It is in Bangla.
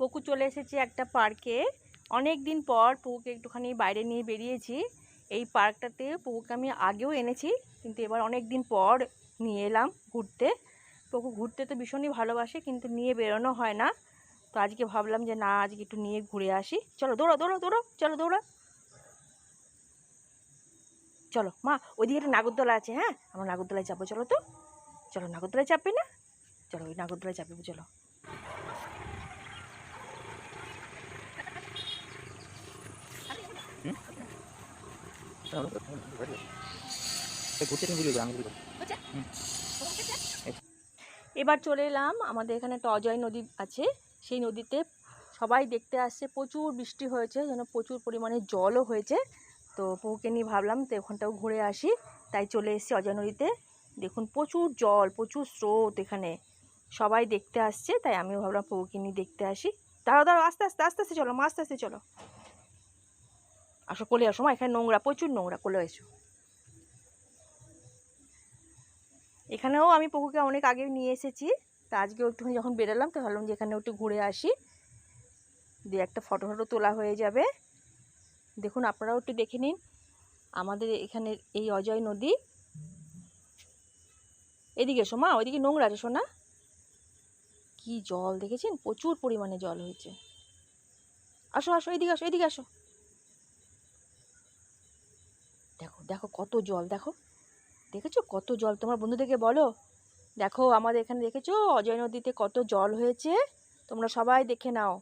পকু চলে এসেছে একটা পার্কে। অনেক দিন পর পুকুকে একটুখানি বাইরে নিয়ে বেরিয়েছি। এই পার্কটাতে পুকুকে আমি আগেও এনেছি, কিন্তু এবার অনেক দিন পর নিয়ে এলাম ঘুরতে। পকু ঘুরতে তো ভীষণই ভালোবাসে, কিন্তু নিয়ে বেরোনো হয় না। তো আজকে ভাবলাম যে, না, আজকে একটু নিয়ে ঘুরে আসি। চলো দৌড়ো দৌড়ো দৌড়ো, চলো দৌড়ো। চলো, মা, ওইদিকে একটা নাগরদোলা আছে হ্যাঁ? আমরা নাগরদোলায় চাপবো চলো তো। চলো, নাগরদোলায় চাপবে না? চলো, ওই নাগরদোলায় চাপবো, চলো ঘুরতে তুমি বুঝিয়ে আমি বুঝব এবার চলে এলাম, আমাদের এখানে একটা অজয় নদী আছে। সেই নদীতে সবাই দেখতে আসছে, প্রচুর বৃষ্টি হয়েছে, যেন প্রচুর পরিমাণে জলও হয়েছে। তো পৌকে নিয়ে ভাবলাম, তো ওখানটাও ঘুরে আসি। তাই চলে এসেছি অজয় নদীতে। দেখুন, প্রচুর জল, প্রচুর স্রোত এখানে। সবাই দেখতে আসছে, তাই আমিও ভাবলাম পৌকে নিয়ে দেখতে আসি। দাঁড়াও দাঁড়াও, আস্তে আস্তে আস্তে আস্তে চলো আস্তে আস্তে চলো। আসো কোলে আসো মা এখানে নোংরা, প্রচুর নোংরা কোলে এসো এখানেও আমি পুকুকে অনেক আগে নিয়ে এসেছি, তা আজকেও একটুখানি যখন বেরোলাম, তো ভাবলাম যে এখানে একটু ঘুরে আসি। দিয়ে একটা ফটো ফটো তোলা হয়ে যাবে। দেখুন, আপনারাও একটু দেখে নিন, আমাদের এখানে এই অজয় নদী। এদিকে এসো মা, ওইদিকে নোংরা আছে, শোনা কি জল, দেখেছেন? প্রচুর পরিমাণে জল হয়েছে। আসো আসো, এদিকে আসো এদিকে আসো। দেখো দেখো কত জল, দেখো। দেখেছ? কত জল। তোমার বন্ধুদেরকে বলো। দেখো, আমাদের এখানে দেখেছ? অজয় নদীতে কত জল হয়েছে? তোমরা সবাই দেখে নাও।